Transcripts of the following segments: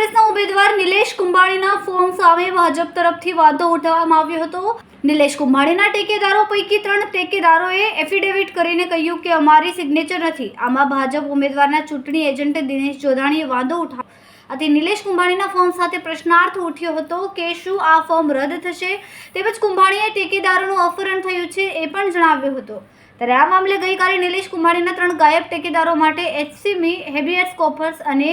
કોંગ્રેસના ઉમેદવાર નિલેશ કુંભાણીના ફોર્મ સામે ભાજપ તરફથી વાંધો ઉઠાવવામાં આવ્યો હતો. નિલેશ કુંભાણીના ટેકેદારો પૈકી ત્રણ ટેકેદારોએ એફિડેવિટ કરીને કહ્યું કે અમારી સિગ્નેચર નથી. આમાં ભાજપ ઉમેદવારના ચૂંટણી એજન્ટ દિનેશ જોધાણીએ વાંધો ઉઠાવ્યો આથી નિલેશ કુંભાણીના ફોર્મ સાથે પ્રશ્નાર્થ ઉઠ્યો હતો કે શું આ ફોર્મ રદ થશે? તેમજ કુંભાણીએ ટેકેદારોનું અપહરણ થયું છે એ પણ જણાવ્યું હતું. ત્યારે આ મામલે ગઈકાલે નિલેશ કુંભાણીના ત્રણ ગાયબ ટેકેદારો માટે એચસીમી હેબિયર્સ કોપર્સ અને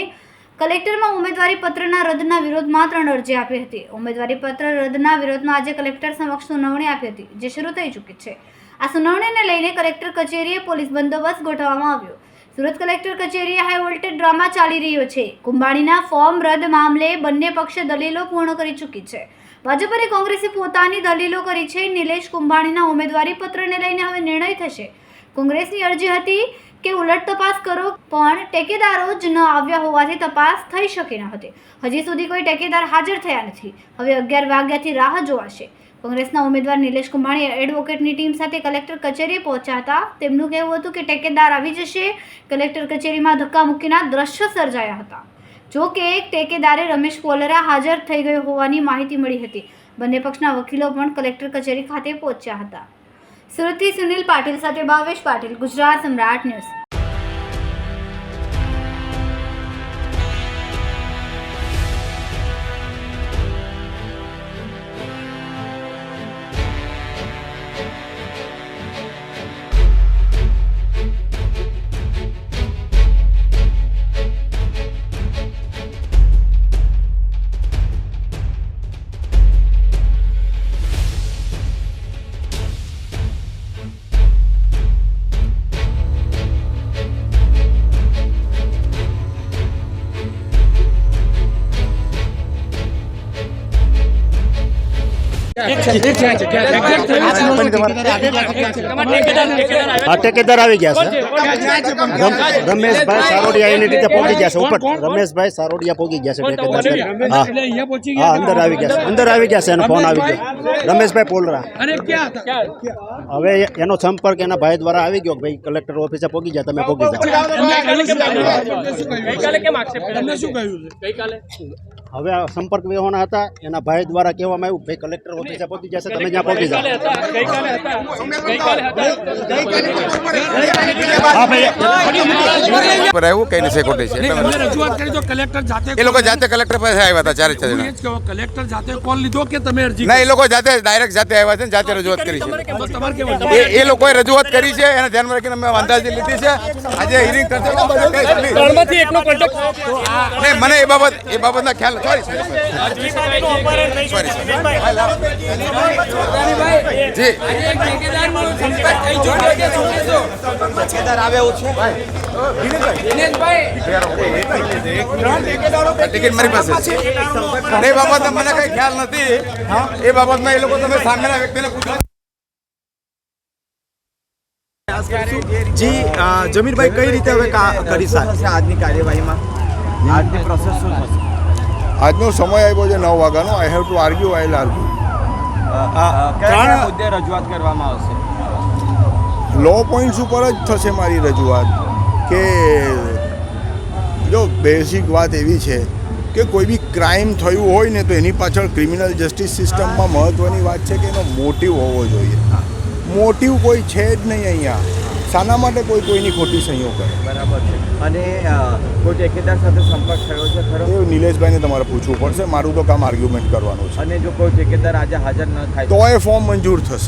કલેક્ટરમાં ઉમેદવારી પત્રના રદના વિરોધમાં ત્રણ અરજી આપી હતી. ઉમેદવારી પત્ર રદના વિરોધમાં આજે કલેક્ટર સમક્ષ સુનાવણી આપી હતી, જે શરૂ થઈ ચૂકી છે. આ સુનાવણીને લઈને કલેક્ટર કચેરીએ પોલીસ બંદોબસ્ત ગોઠવવામાં આવ્યો. સુરત કલેક્ટર કચેરીએ હાઈ વોલ્ટેજ ડ્રામા ચાલી રહ્યો છે. કુંભાણીના ફોર્મ રદ મામલે બંને પક્ષે દલીલો પૂર્ણ કરી ચૂકી છે. ભાજપ અને કોંગ્રેસે પોતાની દલીલો કરી છે. નિલેશ કુંભાણીના ઉમેદવારી પત્રને લઈને હવે નિર્ણય થશે. કોંગ્રેસની અરજી હતી કે ઉલટ તપાસ કરો, પણ ટેકેદારો જ ન આવ્યા હોવાથી તપાસ થઈ શકી ન હતી. હજી સુધી કોઈ ટેકેદાર હાજર થયા નથી. હવે અગિયાર વાગ્યાથી રાહ જોવાશે. કોંગ્રેસના ઉમેદવાર નિલેશ કુંભાણી એડવોકેટની ટીમ સાથે કલેક્ટર કચેરીએ પહોંચ્યા હતા. તેમનું કહેવું હતું કે ટેકેદાર આવી જશે. કલેક્ટર કચેરીમાં ધક્કા મૂકીના દ્રશ્ય સર્જાયા હતા. જો કે એક ટેકેદારે રમેશ કોલરા હાજર થઈ ગયો હોવાની માહિતી મળી હતી. બંને પક્ષના વકીલો પણ કલેક્ટર કચેરી ખાતે પહોંચ્યા હતા. સુરતથી સુનિલ પાટીલ સાથે ભાવેશ પાટીલ ગુજરાત સમ્રાટ ન્યૂઝ. હા ઠેકેદાર આવી ગયા છે. રમેશભાઈ સારોડિયા એની રીતે પહોંચી ગયા છે ઉપર રમેશભાઈ સારોડિયા પહોંચી ગયા છે ટેકેદાર હા. હા અંદર આવી ગયા છે અંદર આવી ગયા છે એનો ફોન આવી ગયો. રમેશભાઈ. પોલરા. હવે એનો સંપર્ક એના ભાઈ દ્વારા આવી ગયો ભાઈ કલેક્ટર ઓફિસે પહોંચી ગયા તમે પહોંચી જાઓ. હવે આ સંપર્ક વિહોણા હતા એના ભાઈ દ્વારા કહેવામાં આવ્યું ભાઈ કલેક્ટર ઓફિસે પહોંચી જશે તમે ત્યાં પહોંચી જાઓ. પર આવ્યું કઈ નથી ખોટી છે? રજૂઆત કરી તો કલેક્ટર જાતે એ લોકો જાતે કલેક્ટર પાસે આવ્યા હતા ચારે ચાર એ કલેક્ટર જાતે કોલ લીધો કે તમે અરજી ના એ લોકો જાતે ડાયરેક્ટ જાતે આવ્યા છે ને જાતે રજૂઆત કરી છે. બસ તમારે કેવું એ લોકોએ રજૂઆત કરી છે એને ધ્યાનમાં રાખીને અમે અંદાજે લીધી છે. આજે હિરિંગ કરશે મને એ બાબત એ બાબતના ખ્યાલ સોરી સોરી જી. આ ટિકિટ મારી પાસે છે. એ બાબત મને કઈ ખ્યાલ નથી. એ બાબતમાં એ લોકો તમે સામેના વ્યક્તિને પૂછો. જી જમીરભાઈ કઈ રીતે હવે કરી શકશે આજની કાર્યવાહીમાં? આજની પ્રોસેસ શું થશે? આજનો સમય આવ્યો છે નવ વાગ્યાનો. I have to argue I argue ત્રણ મુદ્દે રજૂઆત કરવામાં આવશે? લો પોઈન્ટ્સ ઉપર જ થશે મારી રજૂઆત. કે જો બેઝિક વાત એવી છે કે કોઈ બી ક્રાઇમ થયું હોય ને તો એની પાછળ ક્રિમિનલ જસ્ટિસ સિસ્ટમમાં મહત્ત્વની વાત છે કે એનો મોટિવ હોવો જોઈએ. મોટિવ કોઈ છે જ નહીં અહીંયા. શાના માટે કોઈ કોઈની ખોટી સહીઓ કરે. બરાબર છે. અને કોઈ ઠેકેદાર સાથે સંપર્ક થયો છે ખરો? એ નિલેશભાઈને તમારે પૂછવું પડશે. મારું તો કામ આર્ગ્યુમેન્ટ કરવાનું છે. અને જો કોઈ ઠેકેદાર આજે હાજર ન થાય તો એ ફોર્મ મંજૂર થશે.